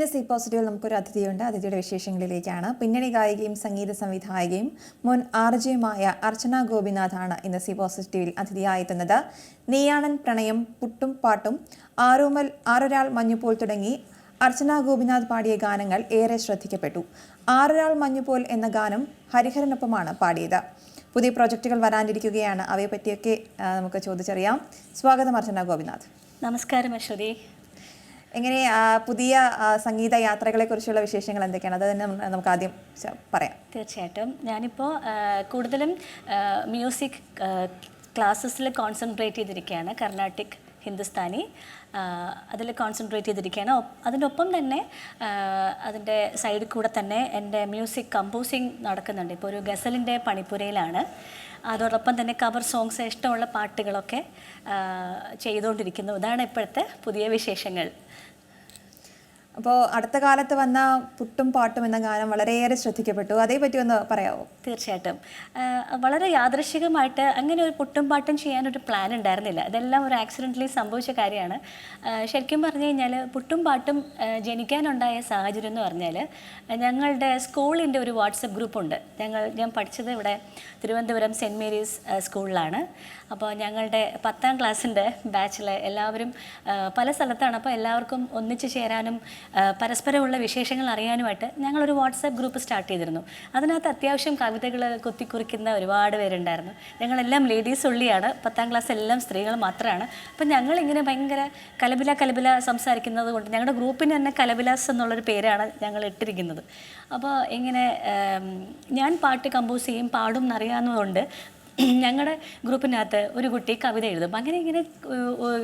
ഇന്ന് സി പോസിറ്റീവിൽ നമുക്കൊരു അതിഥിയുണ്ട്. അതിഥിയുടെ വിശേഷങ്ങളിലേക്കാണ്. പിന്നണി ഗായികയും സംഗീത സംവിധായകയും മുൻ ആർജയുമായ അർച്ചന ഗോപിനാഥാണ് ഇന്ന് സി പോസിറ്റീവിൽ അതിഥിയായെത്തുന്നത്. നീയാണൻ പ്രണയം പുട്ടും പാട്ടും ആറുമൽ ആറൊരാൾ മഞ്ഞുപോൽ തുടങ്ങി അർച്ചന ഗോപിനാഥ് പാടിയ ഗാനങ്ങൾ ഏറെ ശ്രദ്ധിക്കപ്പെട്ടു. ആറൊരാൾ മഞ്ഞുപോൽ എന്ന ഗാനം ഹരിഹരനൊപ്പമാണ് പാടിയത്. പുതിയ പ്രോജക്റ്റുകൾ വരാനിരിക്കുകയാണ്. അവയെപ്പറ്റിയൊക്കെ പറ്റിയൊക്കെ നമുക്ക് ചോദിച്ചറിയാം. സ്വാഗതം അർച്ചന ഗോപിനാഥ്. നമസ്കാരം അശ്വതി. എങ്ങനെ പുതിയ സംഗീത യാത്രകളെ കുറിച്ചുള്ള വിശേഷങ്ങൾ എന്തൊക്കെയാണ്? അത് തന്നെ നമുക്ക് ആദ്യം പറയാം. തീർച്ചയായിട്ടും. ഞാനിപ്പോൾ കൂടുതലും മ്യൂസിക് ക്ലാസ്സസിൽ കോൺസെൻട്രേറ്റ് ചെയ്തിരിക്കുകയാണ് കർണാട്ടിക് ഹിന്ദുസ്ഥാനി. അതിൽ കോൺസെൻട്രേറ്റ് ചെയ്തിരിക്കുകയാണ് അതിനൊപ്പം തന്നെ അതിന്റെ സൈഡിൽ കൂടെ തന്നെ എന്റെ മ്യൂസിക് കമ്പോസിങ് നടക്കുന്നുണ്ട്. ഇപ്പോൾ ഒരു ഗസലിന്റെ പണിപ്പുരയിലാണ്. അതോടൊപ്പം തന്നെ കവർ സോങ്സ് ഇഷ്ടമുള്ള പാട്ടുകളൊക്കെ ചെയ്തുകൊണ്ടിരിക്കുന്നു. ഇതാണ് ഇപ്പോഴത്തെ പുതിയ വിശേഷങ്ങൾ. അപ്പോൾ അടുത്ത കാലത്ത് വന്ന പുട്ടും പാട്ടും എന്ന ഗാനം വളരെയേറെ ശ്രദ്ധിക്കപ്പെട്ടു. അതേപറ്റി ഒന്ന് പറയാമോ തീർച്ചയായിട്ടും. വളരെ യാദൃശികമായിട്ട് അങ്ങനെ ഒരു പുട്ടും പാട്ടും ചെയ്യാനൊരു പ്ലാൻ ഉണ്ടായിരുന്നില്ല. ഇതെല്ലാം ഒരു ആക്സിഡന്റലി സംഭവിച്ച കാര്യമാണ്. ശരിക്കും പറഞ്ഞു കഴിഞ്ഞാൽ പുട്ടും പാട്ടും ജനിക്കാനുണ്ടായ സാഹചര്യം എന്ന് പറഞ്ഞാൽ ഞങ്ങളുടെ സ്കൂളിന്റെ ഒരു വാട്സപ്പ് ഗ്രൂപ്പുണ്ട് ഞങ്ങൾ ഞാൻ പഠിച്ചത് ഇവിടെ തിരുവനന്തപുരം സെന്റ് മേരീസ് സ്കൂളിലാണ്. അപ്പോൾ ഞങ്ങളുടെ പത്താം ക്ലാസ്സിന്റെ ബാച്ചിലെ എല്ലാവരും പല സ്ഥലത്താണ്. അപ്പോൾ എല്ലാവർക്കും ഒന്നിച്ച് ചേരാനും പരസ്പരമുള്ള വിശേഷങ്ങൾ അറിയാനുമായിട്ട് ഞങ്ങളൊരു വാട്സാപ്പ് ഗ്രൂപ്പ് സ്റ്റാർട്ട് ചെയ്തിരുന്നു. അതിനകത്ത് അത്യാവശ്യം കവിതകൾ കുത്തിക്കുറിക്കുന്ന ഒരുപാട് പേരുണ്ടായിരുന്നു. ഞങ്ങളെല്ലാം ലേഡീസ് ഉള്ളിയാണ്. പത്താം ക്ലാസ് എല്ലാം സ്ത്രീകൾ മാത്രമാണ്. അപ്പം ഞങ്ങളിങ്ങനെ ഭയങ്കര കലബില കലബില സംസാരിക്കുന്നത് കൊണ്ട് ഞങ്ങളുടെ ഗ്രൂപ്പിന് തന്നെ കലബിലാസ് എന്നുള്ളൊരു പേരാണ് ഞങ്ങൾ ഇട്ടിരിക്കുന്നത്. അപ്പോൾ ഇങ്ങനെ ഞാൻ പാട്ട് കമ്പോസ് ചെയ്യും പാടും എന്നറിയാവുന്നതുകൊണ്ട് ഞങ്ങളുടെ ഗ്രൂപ്പിനകത്ത് ഒരു കുട്ടി കവിത എഴുതും. അങ്ങനെ ഇങ്ങനെ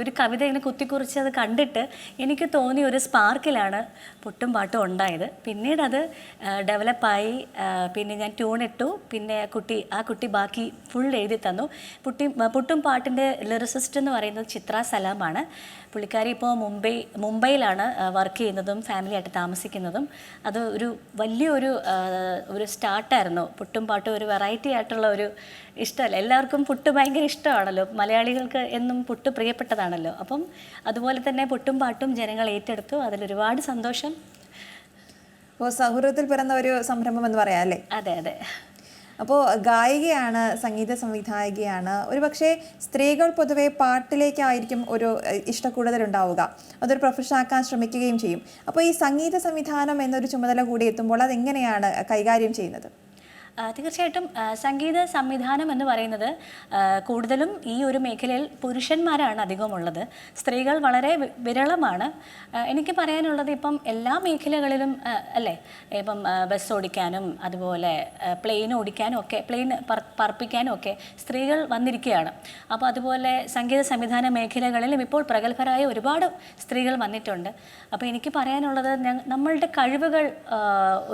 ഒരു കവിത ഇങ്ങനെ കുത്തിക്കുറിച്ച് അത് കണ്ടിട്ട് എനിക്ക് തോന്നിയ ഒരു സ്പാർക്കിലാണ് പൊട്ടും പാട്ടും ഉണ്ടായത്. പിന്നീട് അത് ഡെവലപ്പായി. പിന്നെ ഞാൻ ട്യൂൺ ഇട്ടു. പിന്നെ കുട്ടി ആ കുട്ടി ബാക്കി ഫുൾ എഴുതി തന്നു. പുട്ടി പുട്ടും പാട്ടിന്റെ ലിറിസിസ്റ്റ് എന്ന് പറയുന്നത് ചിത്ര സലാമാണ്. പുള്ളിക്കാരി ഇപ്പോൾ മുംബൈ മുംബൈയിലാണ് വർക്ക് ചെയ്യുന്നതും ഫാമിലിയായിട്ട് താമസിക്കുന്നതും. അത് ഒരു വലിയൊരു ഒരു സ്റ്റാർട്ടായിരുന്നു. പുട്ടും പാട്ടും ഒരു വെറൈറ്റി ആയിട്ടുള്ള ഒരു ഇഷ്ടമല്ല. എല്ലാവർക്കും പുട്ട് ഭയങ്കര ഇഷ്ടമാണല്ലോ. മലയാളികൾക്ക് എന്നും പുട്ട് പ്രിയപ്പെട്ടതാണല്ലോ. അപ്പം അതുപോലെ തന്നെ പുട്ടും പാട്ടും ജനങ്ങൾ ഏറ്റെടുത്തു. അതിലൊരുപാട് സന്തോഷം. അപ്പോൾ സൗഹൃദത്തിൽ പിറന്ന ഒരു സംരംഭം എന്ന് പറയാം അല്ലേ? അതെ അതെ. അപ്പോൾ ഗായികയാണ് സംഗീത സംവിധായികയാണ്. ഒരു പക്ഷേ സ്ത്രീകൾ പൊതുവെ പാട്ടിലേക്കായിരിക്കും ഒരു ഇഷ്ടക്കൂടുതലുണ്ടാവുക. അതൊരു പ്രൊഫഷൻ ആക്കാൻ ശ്രമിക്കുകയും ചെയ്യും. അപ്പോൾ ഈ സംഗീത സംവിധാനം എന്നൊരു ചുമതല കൂടി എത്തുമ്പോൾ അതെങ്ങനെയാണ് കൈകാര്യം ചെയ്യുന്നത്? തീർച്ചയായിട്ടും സംഗീത സംവിധാനം എന്ന് പറയുന്നത് കൂടുതലും ഈ ഒരു മേഖലയിൽ പുരുഷന്മാരാണ് അധികമുള്ളത്. സ്ത്രീകൾ വളരെ വിരളമാണ്. എനിക്ക് പറയാനുള്ളത് ഇപ്പം എല്ലാ മേഖലകളിലും അല്ലേ? ഇപ്പം ബസ് ഓടിക്കാനും അതുപോലെ പ്ലെയിൻ ഓടിക്കാനും ഒക്കെ പ്ലെയിൻ പറപ്പിക്കാനും ഒക്കെ സ്ത്രീകൾ വന്നിരിക്കുകയാണ്. അപ്പോൾ അതുപോലെ സംഗീത സംവിധാന മേഖലകളിലും ഇപ്പോൾ പ്രഗത്ഭരായ ഒരുപാട് സ്ത്രീകൾ വന്നിട്ടുണ്ട്. അപ്പോൾ എനിക്ക് പറയാനുള്ളത് നമ്മളുടെ കഴിവുകൾ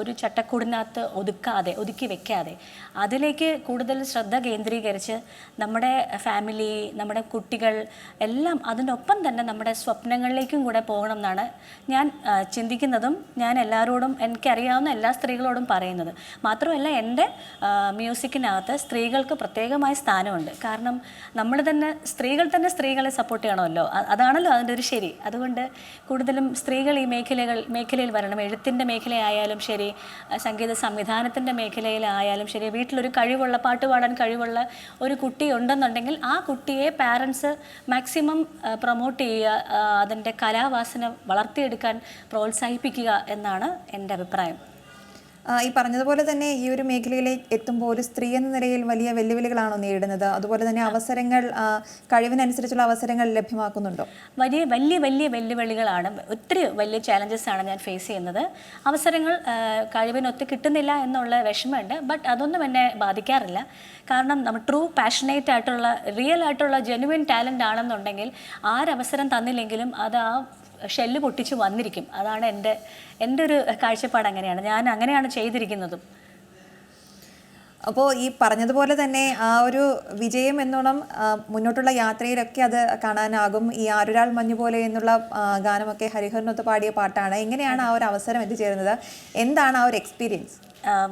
ഒരു ചട്ടക്കൂടിനകത്ത് ഒതുക്കാതെ ഒതുക്കി വെക്കാതെ അതിലേക്ക് കൂടുതൽ ശ്രദ്ധ കേന്ദ്രീകരിച്ച് നമ്മുടെ ഫാമിലി നമ്മുടെ കുട്ടികൾ എല്ലാം അതിനൊപ്പം തന്നെ നമ്മുടെ സ്വപ്നങ്ങളിലേക്കും കൂടെ പോകണം എന്നാണ് ഞാൻ ചിന്തിക്കുന്നതും ഞാൻ എല്ലാവരോടും എനിക്കറിയാവുന്ന എല്ലാ സ്ത്രീകളോടും പറയുന്നത്. മാത്രമല്ല എന്റെ മ്യൂസിക്കിനകത്ത് സ്ത്രീകൾക്ക് പ്രത്യേകമായ സ്ഥാനമുണ്ട്. കാരണം നമ്മൾ തന്നെ സ്ത്രീകൾ തന്നെ സ്ത്രീകളെ സപ്പോർട്ട് ചെയ്യണമല്ലോ. അതാണല്ലോ അതിന്റെ ഒരു ശരി. അതുകൊണ്ട് കൂടുതലും സ്ത്രീകൾ ഈ മേഖലകൾ മേഖലയിൽ വരണം. എഴുത്തിന്റെ മേഖലയായാലും ശരി സംഗീത സംവിധാനത്തിന്റെ മേഖലയിലായാലും ശരി വീട്ടിലൊരു കഴിവുള്ള പാട്ട് പാടാൻ കഴിവുള്ള ഒരു കുട്ടി ഉണ്ടെന്നുണ്ടെങ്കിൽ ആ കുട്ടിയെ പാരൻസ് മാക്സിമം പ്രൊമോട്ട് ചെയ്യുക അതിന്റെ കലാവാസന വളർത്തിയെടുക്കാൻ പ്രോത്സാഹിപ്പിക്കുക എന്നാണ് എന്റെ അഭിപ്രായം. ഈ പറഞ്ഞതുപോലെ തന്നെ ഈ ഒരു മേഖലയിലേക്ക് എത്തുമ്പോൾ ഒരു സ്ത്രീ എന്ന നിലയിൽ വലിയ വെല്ലുവിളികളാണോ നേരിടുന്നത്? അതുപോലെ തന്നെ അവസരങ്ങൾ കഴിവിനനുസരിച്ചുള്ള അവസരങ്ങൾ ലഭ്യമാക്കുന്നുണ്ടോ? വലിയ വലിയ വലിയ വെല്ലുവിളികളാണ്. ഒത്തിരി വലിയ ചാലഞ്ചസ് ആണ് ഞാൻ ഫേസ് ചെയ്യുന്നത്. അവസരങ്ങൾ കഴിവിനൊത്ത് കിട്ടുന്നില്ല എന്നുള്ള വിഷമമുണ്ട്. ബട്ട് അതൊന്നും എന്നെ ബാധിക്കാറില്ല. കാരണം നമ്മൾ ട്രൂ പാഷനേറ്റ് ആയിട്ടുള്ള റിയൽ ആയിട്ടുള്ള ജെനുവിൻ ടാലന്റ് ആണെന്നുണ്ടെങ്കിൽ ആരവസരം തന്നില്ലെങ്കിലും അത് ആ ഷെല്ല് പൊട്ടിച്ച് വന്നിരിക്കും. അതാണ് എന്റെ എന്റെ ഒരു കാഴ്ചപ്പാട് അങ്ങനെയാണ്. ഞാൻ അങ്ങനെയാണ് ചെയ്തിരിക്കുന്നതും. അപ്പോൾ ഈ പറഞ്ഞതുപോലെ തന്നെ ആ ഒരു വിജയം എന്നോണം മുന്നോട്ടുള്ള യാത്രയിലൊക്കെ അത് കാണാനാകും. ഈ ആരൊരാൾ മഞ്ഞു പോലെ എന്നുള്ള ഗാനമൊക്കെ ഹരിഹരനൊത്ത് പാടിയ പാട്ടാണ്. എങ്ങനെയാണ് ആ ഒരു അവസരം എത്തിച്ചേരുന്നത്? എന്താണ് ആ ഒരു എക്സ്പീരിയൻസ്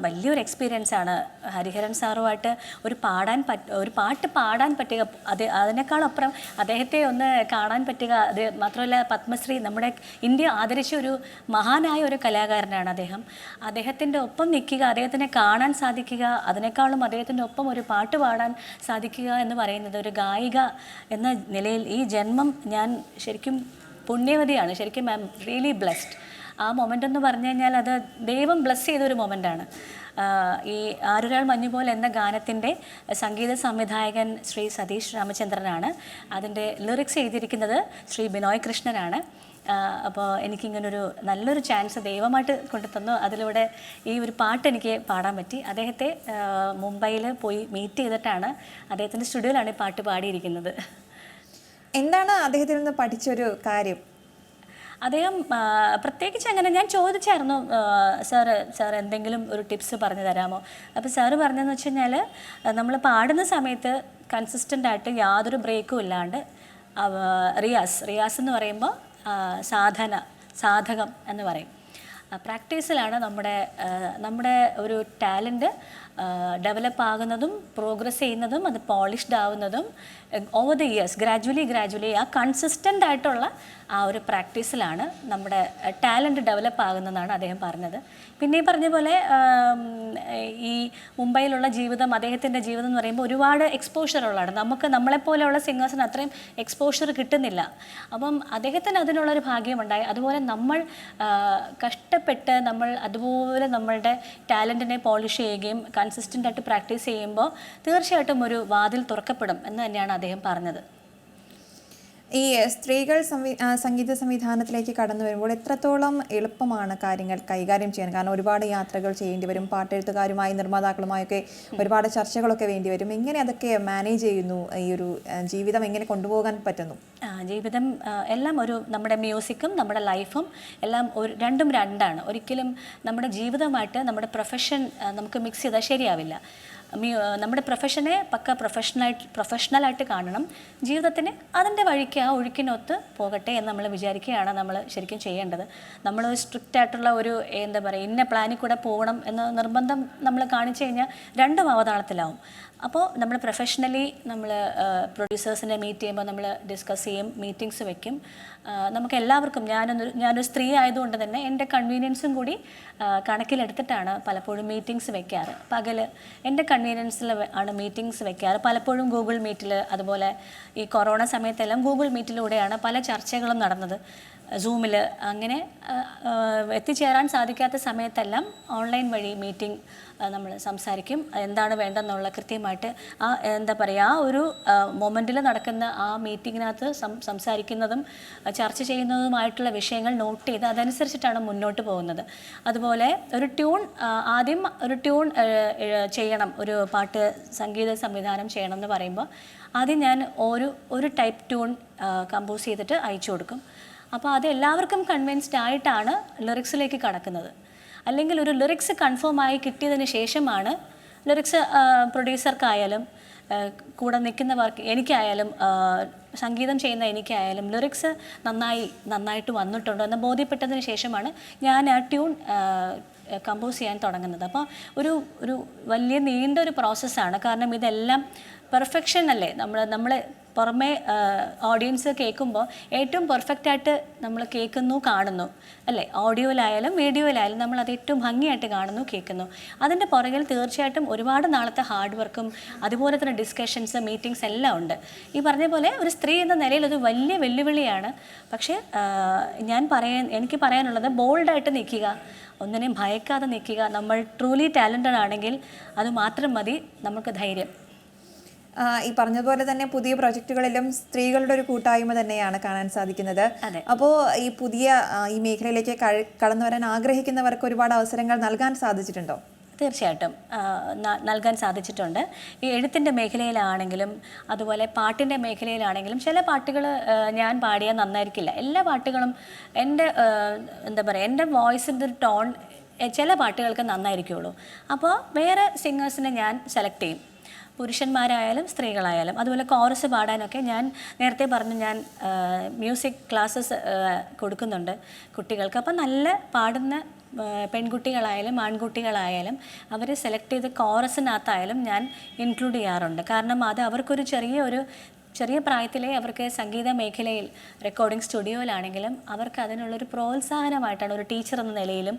വലിയൊരു എക്സ്പീരിയൻസ് ആണ്. ഹരിഹരൻ സാറുമായിട്ട് ഒരു പാടാൻ പറ്റ ഒരു പാട്ട് പാടാൻ പറ്റുക. അത് അതിനേക്കാളപ്പുറം അദ്ദേഹത്തെ ഒന്ന് കാണാൻ പറ്റുക. അത് മാത്രമല്ല പത്മശ്രീ നമ്മുടെ ഇന്ത്യ ആദരിച്ച ഒരു മഹാനായ ഒരു കലാകാരനാണ് അദ്ദേഹം. അദ്ദേഹത്തിന്റെ ഒപ്പം നിൽക്കുക അദ്ദേഹത്തിനെ കാണാൻ സാധിക്കുക അതിനേക്കാളും അദ്ദേഹത്തിന്റെ ഒപ്പം ഒരു പാട്ട് പാടാൻ സാധിക്കുക എന്ന് പറയുന്നത് ഒരു ഗായിക എന്ന നിലയിൽ ഈ ജന്മം ഞാൻ ശരിക്കും പുണ്യവതിയാണ്. ശരിക്കും ഐ എം റിയലി ബ്ലെസ്ഡ്. ആ മൊമെന്റ് എന്ന് പറഞ്ഞു കഴിഞ്ഞാൽ അത് ദൈവം ബ്ലസ് ചെയ്തൊരു മൊമെന്റാണ് ഈ ആരൊരാൾ മഞ്ഞുപോൽ എന്ന ഗാനത്തിന്റെ സംഗീത സംവിധായകൻ ശ്രീ സതീഷ് രാമചന്ദ്രനാണ്. അതിന്റെ ലിറിക്സ് എഴുതിയിരിക്കുന്നത് ശ്രീ ബിനോയ് കൃഷ്ണനാണ്. അപ്പോൾ എനിക്കിങ്ങനൊരു നല്ലൊരു ചാൻസ് ദൈവമായിട്ട് കൊണ്ടു തന്നു അതിലൂടെ ഈ ഒരു പാട്ട് എനിക്ക് പാടാൻ പറ്റി. അദ്ദേഹത്തെ മുംബൈയിൽ പോയി മീറ്റ് ചെയ്തിട്ടാണ് അദ്ദേഹത്തിന്റെ സ്റ്റുഡിയോയിലാണ് ഈ പാട്ട് പാടിയിരിക്കുന്നത്. എന്താണ് അദ്ദേഹത്തിൽ നിന്ന് പഠിച്ചൊരു കാര്യം? അദ്ദേഹം പ്രത്യേകിച്ച് അങ്ങനെ ഞാൻ ചോദിച്ചായിരുന്നു സാറ് സാർ എന്തെങ്കിലും ഒരു ടിപ്സ് പറഞ്ഞു തരാമോ? അപ്പോൾ സാറ് പറഞ്ഞതെന്ന് വെച്ച് കഴിഞ്ഞാൽ നമ്മൾ പാടുന്ന സമയത്ത് കൺസിസ്റ്റന്റ് ആയിട്ട് യാതൊരു ബ്രേക്കും ഇല്ലാണ്ട് റിയാസ് റിയാസ് എന്ന് പറയുമ്പോൾ സാധന സാധകം എന്ന് പറയും. പ്രാക്ടീസിലാണ് നമ്മുടെ നമ്മുടെ ഒരു ടാലന്റ് ഡെവലപ്പ് ആകുന്നതും പ്രോഗ്രസ് ചെയ്യുന്നതും അത് polished ആവുന്നതും over the years gradually gradually ആ കൺസിസ്റ്റന്റ് ആയിട്ടുള്ള ആ ഒരു പ്രാക്ടീസിലാണ് നമ്മുടെ ടാലന്റ് ഡെവലപ്പ് ആകുന്നതെന്നാണ് അദ്ദേഹം പറഞ്ഞത്. പിന്നെ ഈ പറഞ്ഞ പോലെ ഈ മുംബൈയിലുള്ള ജീവിതം അദ്ദേഹത്തിന്റെ ജീവിതം എന്ന് പറയുമ്പോൾ ഒരുപാട് എക്സ്പോഷർ ഉള്ളതാണ്. നമുക്ക് നമ്മളെപ്പോലെയുള്ള സിംഗേഴ്സിന് അത്രയും എക്സ്പോഷർ കിട്ടുന്നില്ല. അപ്പം അദ്ദേഹത്തിന് അതിനുള്ളൊരു ഭാഗ്യമുണ്ടായി. അതുപോലെ നമ്മൾ കഷ്ടപ്പെട്ട് നമ്മൾ അതുപോലെ നമ്മളുടെ ടാലന്റിനെ പോളിഷ് ചെയ്യുകയും കൺസിസ്റ്റന്റ് ആയിട്ട് പ്രാക്ടീസ് ചെയ്യുമ്പോൾ തീർച്ചയായിട്ടും ഒരു വാതിൽ തുറക്കപ്പെടും എന്ന് തന്നെയാണ് അദ്ദേഹം പറഞ്ഞത്. ഈ സ്ത്രീകൾ സംഗീത സംവിധാനത്തിലേക്ക് കടന്നു വരുമ്പോൾ എത്രത്തോളം എളുപ്പമാണ് കാര്യങ്ങൾ കൈകാര്യം ചെയ്യാൻ? കാരണം ഒരുപാട് യാത്രകൾ ചെയ്യേണ്ടി വരും പാട്ടെഴുത്തുകാരുമായി നിർമ്മാതാക്കളുമായൊക്കെ ഒരുപാട് ചർച്ചകളൊക്കെ വേണ്ടി വരും. എങ്ങനെ അതൊക്കെ മാനേജ് ചെയ്യുന്നു? ഈ ഒരു ജീവിതം എങ്ങനെ കൊണ്ടുപോകാൻ പറ്റുന്നു? ജീവിതം എല്ലാം ഒരു നമ്മുടെ മ്യൂസിക്കും നമ്മുടെ ലൈഫും എല്ലാം ഒരു രണ്ടും രണ്ടാണ്. ഒരിക്കലും നമ്മുടെ ജീവിതമായിട്ട് നമ്മുടെ പ്രൊഫഷൻ നമുക്ക് മിക്സ് ചെയ്താൽ ശരിയാവില്ല. നമ്മുടെ പ്രൊഫഷനെ പക്ക പ്രൊഫഷണലായിട്ട് പ്രൊഫഷണലായിട്ട് കാണണം. ജീവിതത്തിന് അതിന്റെ വഴിക്ക് ആ ഒഴുക്കിനൊത്ത് പോകട്ടെ എന്ന് നമ്മൾ വിചാരിക്കുകയാണ് നമ്മൾ ശരിക്കും ചെയ്യേണ്ടത്. നമ്മൾ സ്ട്രിക്റ്റ് ആയിട്ടുള്ള ഒരു എന്താ പറയുക ഇന്ന പ്ലാനിൽ കൂടെ പോകണം എന്ന നിർബന്ധം നമ്മൾ കാണിച്ചു കഴിഞ്ഞാൽ രണ്ടും അവതാളത്തിലാവും. അപ്പോൾ നമ്മൾ പ്രൊഫഷണലി നമ്മൾ പ്രൊഡ്യൂസേഴ്സിനെ മീറ്റ് ചെയ്യുമ്പോൾ നമ്മൾ ഡിസ്കസ് ചെയ്യും മീറ്റിങ്സ് വെക്കും. നമുക്ക് എല്ലാവർക്കും ഞാനൊരു ഞാനൊരു സ്ത്രീ ആയതുകൊണ്ട് തന്നെ എന്റെ കൺവീനിയൻസും കൂടി കണക്കിലെടുത്തിട്ടാണ് പലപ്പോഴും മീറ്റിങ്സ് വെക്കാറ്. പകൽ എന്റെ കൺവീനിയൻസിൽ ആണ് മീറ്റിങ്സ് വെക്കാറ്. പലപ്പോഴും ഗൂഗിൾ മീറ്റിൽ അതുപോലെ ഈ കൊറോണ സമയത്തെല്ലാം ഗൂഗിൾ മീറ്റിലൂടെയാണ് പല ചർച്ചകളും നടന്നത്. സൂമിൽ അങ്ങനെ എത്തിച്ചേരാൻ സാധിക്കാത്ത സമയത്തെല്ലാം ഓൺലൈൻ വഴി മീറ്റിംഗ് നമ്മൾ സംസാരിക്കും. എന്താണ് വേണ്ടെന്നുള്ള കൃത്യമായിട്ട് ആ എന്താ പറയുക ആ ഒരു മൊമെന്റിൽ നടക്കുന്ന ആ മീറ്റിങ്ങിനകത്ത് സംസാരിക്കുന്നതും ചർച്ച ചെയ്യുന്നതുമായിട്ടുള്ള വിഷയങ്ങൾ നോട്ട് ചെയ്ത് അതനുസരിച്ചിട്ടാണ് മുന്നോട്ട് പോകുന്നത്. അതുപോലെ ഒരു ട്യൂൺ ആദ്യം ഒരു ട്യൂൺ ചെയ്യണം. ഒരു പാട്ട് സംഗീത സംവിധാനം ചെയ്യണം എന്ന് പറയുമ്പോൾ ആദ്യം ഞാൻ ഒരു ഒരു ടൈപ്പ് ട്യൂൺ കമ്പോസ് ചെയ്തിട്ട് അയച്ചു കൊടുക്കും. അപ്പോൾ അത് എല്ലാവർക്കും കൺവിൻസ്ഡ് ആയിട്ടാണ് ലിറിക്സിലേക്ക് കടക്കുന്നത്. അല്ലെങ്കിൽ ഒരു ലിറിക്സ് കൺഫേം ആയി കിട്ടിയതിന് ശേഷമാണ് ലിറിക്സ് പ്രൊഡ്യൂസർക്കായാലും കൂടെ നിൽക്കുന്നവർക്ക് എനിക്കായാലും സംഗീതം ചെയ്യുന്ന എനിക്കായാലും ലിറിക്സ് നന്നായി നന്നായിട്ട് വന്നിട്ടുണ്ടോ എന്ന് ബോധ്യപ്പെട്ടതിന് ശേഷമാണ് ഞാൻ ആ ട്യൂൺ കമ്പോസ് ചെയ്യാൻ തുടങ്ങുന്നത്. അപ്പോൾ ഒരു ഒരു വലിയ നീണ്ട ഒരു പ്രോസസ്സാണ് കാരണം ഇതെല്ലാം പെർഫെക്ഷൻ അല്ലേ? നമ്മൾ നമ്മൾ പുറമെ ഓഡിയൻസ് കേൾക്കുമ്പോൾ ഏറ്റവും പെർഫെക്റ്റ് ആയിട്ട് നമ്മൾ കേൾക്കുന്നു കാണുന്നു. അല്ലേ? ഓഡിയോയിലായാലും വീഡിയോയിലായാലും നമ്മൾ അത് ഏറ്റവും ഭംഗിയായിട്ട് കാണുന്നു കേൾക്കുന്നു. അതിന്റെ പുറകിൽ തീർച്ചയായിട്ടും ഒരുപാട് നാളത്തെ ഹാർഡ് വർക്കും അതുപോലെ തന്നെ ഡിസ്കഷൻസ് മീറ്റിംഗ്സ് എല്ലാം ഉണ്ട്. ഈ പറഞ്ഞ പോലെ ഒരു സ്ത്രീ എന്ന നിലയിൽ ഒരു വലിയ വെല്ലുവിളിയാണ്. പക്ഷേ ഞാൻ പറയാൻ എനിക്ക് പറയാനുള്ളത് ബോൾഡായിട്ട് നിൽക്കുക ഒന്നിനെയും ഭയക്കാതെ നിൽക്കുക. നമ്മൾ ട്രൂലി ടാലന്റഡ് ആണെങ്കിൽ അത് മാത്രം മതി നമുക്ക് ധൈര്യം. ഈ പറഞ്ഞതുപോലെ തന്നെ പുതിയ പ്രൊജക്ടുകളിലും സ്ത്രീകളുടെ ഒരു കൂട്ടായ്മ തന്നെയാണ് കാണാൻ സാധിക്കുന്നത്. അപ്പോൾ ഈ പുതിയ ഈ മേഖലയിലേക്ക് കടന്നു വരാൻ ആഗ്രഹിക്കുന്നവർക്ക് ഒരുപാട് അവസരങ്ങൾ നൽകാൻ സാധിച്ചിട്ടുണ്ടോ? തീർച്ചയായിട്ടും നൽകാൻ സാധിച്ചിട്ടുണ്ട്. ഈ എഴുത്തിന്റെ മേഖലയിലാണെങ്കിലും അതുപോലെ പാട്ടിന്റെ മേഖലയിലാണെങ്കിലും ചില പാട്ടുകൾ ഞാൻ പാടിയാൽ നന്നായിരിക്കില്ല. എല്ലാ പാട്ടുകളും എന്റെ എന്താ പറയുക എന്റെ വോയിസിന്റെ ഒരു ടോൺ ചില പാട്ടുകൾക്ക് നന്നായിരിക്കുള്ളൂ. അപ്പോൾ വേറെ സിംഗേഴ്സിനെ ഞാൻ സെലക്ട് ചെയ്യും. പുരുഷന്മാരായാലും സ്ത്രീകളായാലും അതുപോലെ കോറസ് പാടാനൊക്കെ ഞാൻ നേരത്തെ പറഞ്ഞു ഞാൻ മ്യൂസിക് ക്ലാസ്സസ് കൊടുക്കുന്നുണ്ട് കുട്ടികൾക്ക്. അപ്പം നല്ല പാടുന്ന പെൺകുട്ടികളായാലും ആൺകുട്ടികളായാലും അവരെ സെലക്ട് ചെയ്ത് കോറസിനകത്തായാലും ഞാൻ ഇൻക്ലൂഡ് ചെയ്യാറുണ്ട്. കാരണം അത് അവർക്കൊരു ചെറിയ ഒരു ചെറിയ പ്രായത്തിലെ അവർക്ക് സംഗീത മേഖലയിൽ റെക്കോർഡിംഗ് സ്റ്റുഡിയോയിലാണെങ്കിലും അവർക്ക് അതിനുള്ളൊരു പ്രോത്സാഹനമായിട്ടാണ് ഒരു ടീച്ചർ എന്ന നിലയിലും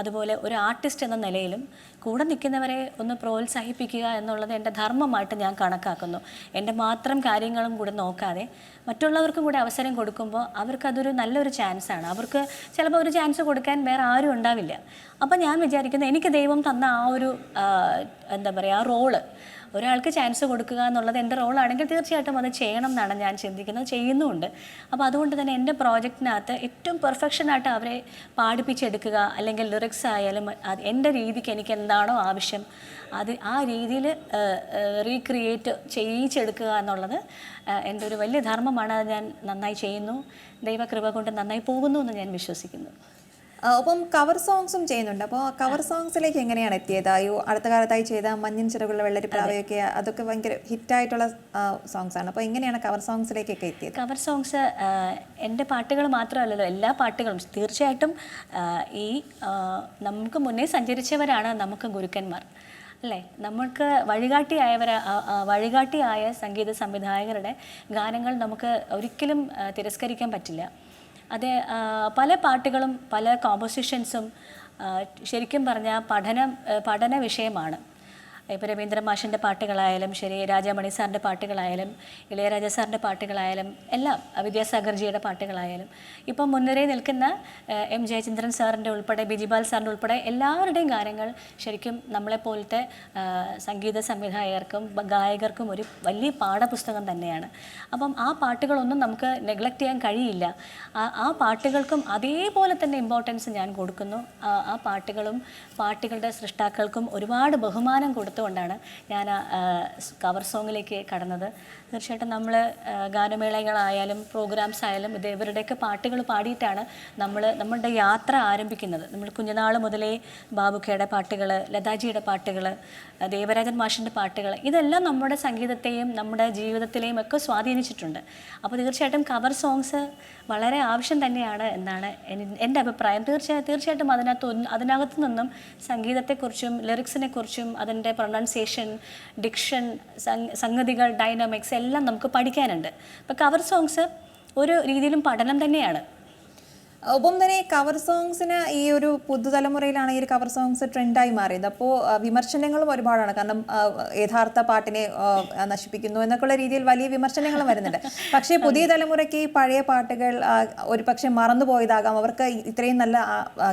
അതുപോലെ ഒരു ആർട്ടിസ്റ്റ് എന്ന നിലയിലും കൂടെ നിൽക്കുന്നവരെ ഒന്ന് പ്രോത്സാഹിപ്പിക്കുക എന്നുള്ളത് എന്റെ ധർമ്മമായിട്ട് ഞാൻ കണക്കാക്കുന്നു. എന്റെ മാത്രം കാര്യങ്ങളും കൂടെ നോക്കാതെ മറ്റുള്ളവർക്കും കൂടെ അവസരം കൊടുക്കുമ്പോൾ അവർക്കതൊരു നല്ലൊരു ചാൻസാണ്. അവർക്ക് ചിലപ്പോൾ ഒരു ചാൻസ് കൊടുക്കാൻ വേറെ ആരും ഉണ്ടാവില്ല. അപ്പം ഞാൻ വിചാരിക്കുന്നത് എനിക്ക് ദൈവം തന്ന ആ ഒരു എന്താ പറയുക ആ റോൾ ഒരാൾക്ക് ചാൻസ് കൊടുക്കുക എന്നുള്ളത് എന്റെ റോളാണെങ്കിൽ തീർച്ചയായിട്ടും അത് ചെയ്യണം എന്നാണ് ഞാൻ ചിന്തിക്കുന്നത്. ചെയ്യുന്നുമുണ്ട്. അപ്പോൾ അതുകൊണ്ട് തന്നെ എന്റെ പ്രോജക്റ്റിനകത്ത് ഏറ്റവും പെർഫെക്ഷനായിട്ട് അവരെ പാടിപ്പിച്ചെടുക്കുക അല്ലെങ്കിൽ ലിറിക്സ് ആയാലും എന്റെ രീതിക്ക് എനിക്ക് എന്താണോ ആവശ്യം. അത് ആ രീതിയിൽ റീക്രിയേറ്റ് ചെയ്യിച്ചെടുക്കുക എന്നുള്ളത് എന്റെ ഒരു വലിയ ധർമ്മമാണ്. അത് ഞാൻ നന്നായി ചെയ്യുന്നു. ദൈവകൃപ കൊണ്ട് നന്നായി പോകുന്നു എന്ന് ഞാൻ വിശ്വസിക്കുന്നു. ഒപ്പം കവർ സോങ്സും ചെയ്യുന്നുണ്ട്. അപ്പോൾ കവർ സോങ്സിലേക്ക് എങ്ങനെയാണ് എത്തിയത്? അയ്യോ അടുത്ത കാലത്തായി ചെയ്ത മഞ്ഞിൻ ചിറകുള്ള വെള്ളരി പ്രാവയൊക്കെ അതൊക്കെ ഭയങ്കര ഹിറ്റായിട്ടുള്ള സോങ്സ് ആണ്. അപ്പോൾ എങ്ങനെയാണ് കവർ സോങ്സിലേക്കൊക്കെ എത്തിയത്? കവർ സോങ്സ് എന്റെ പാട്ടുകൾ മാത്രമല്ലല്ലോ എല്ലാ പാട്ടുകളും. തീർച്ചയായിട്ടും ഈ നമുക്ക് മുന്നേ സഞ്ചരിച്ചവരാണ് നമുക്ക് ഗുരുക്കന്മാർ. അല്ലേ? നമ്മൾക്ക് വഴികാട്ടിയായവർ വഴികാട്ടിയായ സംഗീത സംവിധായകരുടെ ഗാനങ്ങൾ നമുക്ക് ഒരിക്കലും തിരസ്കരിക്കാൻ പറ്റില്ല. അത് പല പാട്ടുകളും പല കോമ്പോസിഷൻസും ശരിക്കും പറഞ്ഞാൽ പഠനം പഠന വിഷയമാണ്. ഇപ്പോൾ രവീന്ദ്ര മാഷിന്റെ പാട്ടുകളായാലും ശരി രാജാമണി സാറിന്റെ പാട്ടുകളായാലും ഇളയരാജ സാറിന്റെ പാട്ടുകളായാലും എല്ലാം വിദ്യാസാഗർജിയുടെ പാട്ടുകളായാലും. ഇപ്പം മുൻനിരയിൽ നിൽക്കുന്ന എം ജയചന്ദ്രൻ സാറിന്റെ ഉൾപ്പെടെ ബിജിപാൽ സാറിന്റെ ഉൾപ്പെടെ എല്ലാവരുടെയും ഗാനങ്ങൾ ശരിക്കും നമ്മളെപ്പോലത്തെ സംഗീത സംവിധായകർക്കും ഗായകർക്കും ഒരു വലിയ പാഠപുസ്തകം തന്നെയാണ്. അപ്പം ആ പാട്ടുകളൊന്നും നമുക്ക് നെഗ്ലക്റ്റ് ചെയ്യാൻ കഴിയില്ല. ആ പാട്ടുകൾക്കും അതേപോലെ തന്നെ ഇമ്പോർട്ടൻസ് ഞാൻ കൊടുക്കുന്നു. ആ പാട്ടുകളും പാട്ടുകളുടെ സൃഷ്ടാക്കൾക്കും ഒരുപാട് ബഹുമാനം കൊടുത്തുകൊണ്ടാണ് ഞാൻ കവർ സോങ്ങിലേക്ക് കടന്നത്. തീർച്ചയായിട്ടും നമ്മൾ ഗാനമേളകളായാലും പ്രോഗ്രാംസ് ആയാലും ഇത് ഇവരുടെയൊക്കെ പാട്ടുകൾ പാടിയിട്ടാണ് നമ്മൾ നമ്മളുടെ യാത്ര ആരംഭിക്കുന്നത്. നമ്മൾ കുഞ്ഞുനാൾ മുതലേ ബാബുക്കയുടെ പാട്ടുകൾ ലതാജിയുടെ പാട്ടുകൾ ദേവരാജൻ മാഷിന്റെ പാട്ടുകൾ ഇതെല്ലാം നമ്മുടെ സംഗീതത്തെയും നമ്മുടെ ജീവിതത്തിലെയും ഒക്കെ സ്വാധീനിച്ചിട്ടുണ്ട്. അപ്പോൾ തീർച്ചയായിട്ടും കവർ സോങ്സ് വളരെ ആവശ്യം തന്നെയാണ് എന്നാണ് എന്റെ അഭിപ്രായം. തീർച്ചയായും തീർച്ചയായിട്ടും അതിനകത്ത് അതിനകത്തു നിന്നും സംഗീതത്തെക്കുറിച്ചും ലിറിക്സിനെക്കുറിച്ചും അതിന്റെ പ്രൊണൗൺസിയേഷൻ ഡിക്ഷൻ സംഗതികൾ ഡൈനാമിക്സ് എല്ലാം നമുക്ക് പഠിക്കാനുണ്ട്. അപ്പോൾ കവർ സോങ്സ് ഒരു രീതിയിലും പഠനം തന്നെയാണ്. ഒപ്പം തന്നെ കവർ സോങ്സിന് ഈ ഒരു പുതുതലമുറയിലാണ് ഈ ഒരു കവർ സോങ്സ് ട്രെൻഡായി മാറിയത്. അപ്പോൾ വിമർശനങ്ങളും ഒരുപാടാണ്. കാരണം യഥാർത്ഥ പാട്ടിനെ നശിപ്പിക്കുന്നു എന്നൊക്കെയുള്ള രീതിയിൽ വലിയ വിമർശനങ്ങളും വരുന്നുണ്ട്. പക്ഷേ പുതിയ തലമുറയ്ക്ക് ഈ പഴയ പാട്ടുകൾ ഒരു പക്ഷേ മറന്നുപോയതാകാം. അവർക്ക് ഇത്രയും നല്ല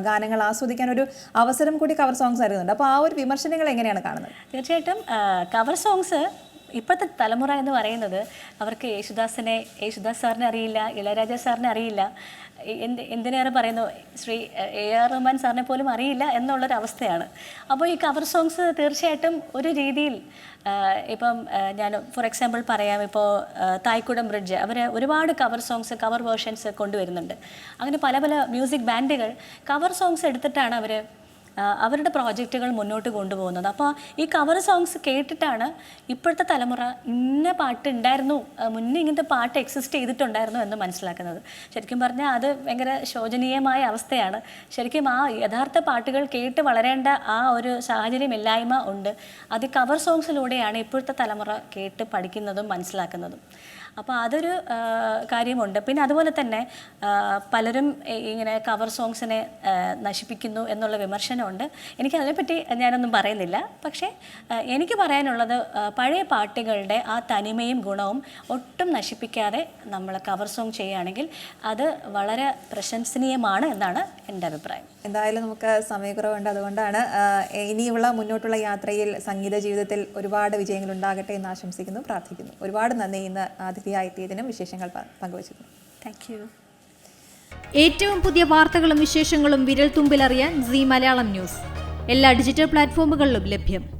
ഗാനങ്ങൾ ആസ്വദിക്കാൻ ഒരു അവസരം കൂടി കവർ സോങ്സ് വരുന്നുണ്ട് അപ്പോൾ ആ ഒരു വിമർശനങ്ങൾ എങ്ങനെയാണ് കാണുന്നത്? തീർച്ചയായിട്ടും കവർ സോങ്സ് ഇപ്പോഴത്തെ തലമുറ എന്ന് പറയുന്നത് അവർക്ക് യേശുദാസിനെ യേശുദാസ് സാറിനെ അറിയില്ല ഇളയരാജ സാറിനെ അറിയില്ല. എന്ത് എന്തിനേറെ പറയുന്നു? ശ്രീ എ ആർ റഹ്മാൻ സാറിനെ പോലും അറിയില്ല എന്നുള്ളൊരു അവസ്ഥയാണ്. അപ്പോൾ ഈ കവർ സോങ്സ് തീർച്ചയായിട്ടും ഒരു രീതിയിൽ ഇപ്പം ഞാൻ ഫോർ എക്സാമ്പിൾ പറയാം ഇപ്പോൾ തായ്ക്കുടം ബ്രിഡ്ജ് അവർ ഒരുപാട് കവർ സോങ്സ് കവർ വേർഷൻസ് കൊണ്ടുവരുന്നുണ്ട്. അങ്ങനെ പല പല മ്യൂസിക് ബാൻഡുകൾ കവർ സോങ്സ് എടുത്തിട്ടാണ് അവർ അവരുടെ പ്രോജക്റ്റുകൾ മുന്നോട്ട് കൊണ്ടുപോകുന്നത്. അപ്പോൾ ഈ കവർ സോങ്സ് കേട്ടിട്ടാണ് ഇപ്പോഴത്തെ തലമുറ ഇന്ന പാട്ട് ഉണ്ടായിരുന്നു മുന്നേ ഇങ്ങനത്തെ പാട്ട് എക്സിസ്റ്റ് ചെയ്തിട്ടുണ്ടായിരുന്നു എന്ന് മനസ്സിലാക്കുന്നത്. ശരിക്കും പറഞ്ഞാൽ അത് ഭയങ്കര ശോചനീയമായ അവസ്ഥയാണ്. ശരിക്കും ആ യഥാർത്ഥ പാട്ടുകൾ കേട്ട് വളരേണ്ട ആ ഒരു സാഹചര്യമില്ലായ്മ ഉണ്ട്. അത് കവർ സോങ്സിലൂടെയാണ് ഇപ്പോഴത്തെ തലമുറ കേട്ട് പഠിക്കുന്നതും മനസ്സിലാക്കുന്നതും. അപ്പോൾ അതൊരു കാര്യമുണ്ട്. പിന്നെ അതുപോലെ തന്നെ പലരും ഇങ്ങനെ കവർ സോങ്സിനെ നശിപ്പിക്കുന്നു എന്നുള്ള വിമർശനമുണ്ട്. എനിക്ക് അതിനെപ്പറ്റി ഞാനൊന്നും പറയുന്നില്ല. പക്ഷേ എനിക്ക് പറയാനുള്ളത് പഴയ പാട്ടുകളുടെ ആ തനിമയും ഗുണവും ഒട്ടും നശിപ്പിക്കാതെ നമ്മൾ കവർ സോങ് ചെയ്യുകയാണെങ്കിൽ അത് വളരെ പ്രശംസനീയമാണ് എന്നാണ് എന്റെ അഭിപ്രായം. എന്തായാലും നമുക്ക് സമയക്കുറവുണ്ട്. അതുകൊണ്ടാണ് ഇനിയുള്ള മുന്നോട്ടുള്ള യാത്രയിൽ സംഗീത ജീവിതത്തിൽ ഒരുപാട് വിജയങ്ങൾ ഉണ്ടാകട്ടെ എന്ന് ആശംസിക്കുന്നു പ്രാർത്ഥിക്കുന്നു. ഒരുപാട് നന്ദി ഇന്ന് അതിഥിയായി എത്തിയതിനും വിശേഷങ്ങൾ പങ്കുവച്ചിരുന്നു. താങ്ക് യു ഏറ്റവും പുതിയ വാർത്തകളും വിശേഷങ്ങളും വിരൽ തുമ്പിലറിയാൻ സി മലയാളം ന്യൂസ്. എല്ലാ ഡിജിറ്റൽ പ്ലാറ്റ്ഫോമുകളിലും ലഭ്യം.